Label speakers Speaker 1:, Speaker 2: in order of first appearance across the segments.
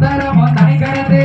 Speaker 1: சந்தனமும் தனி கடந்து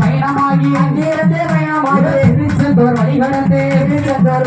Speaker 1: பயணமாகி அங்கிருந்து பயணமாக. திருச்செந்தூர் வழிகடந்து திருச்செந்தூர்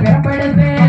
Speaker 1: பெறப்படுவேன்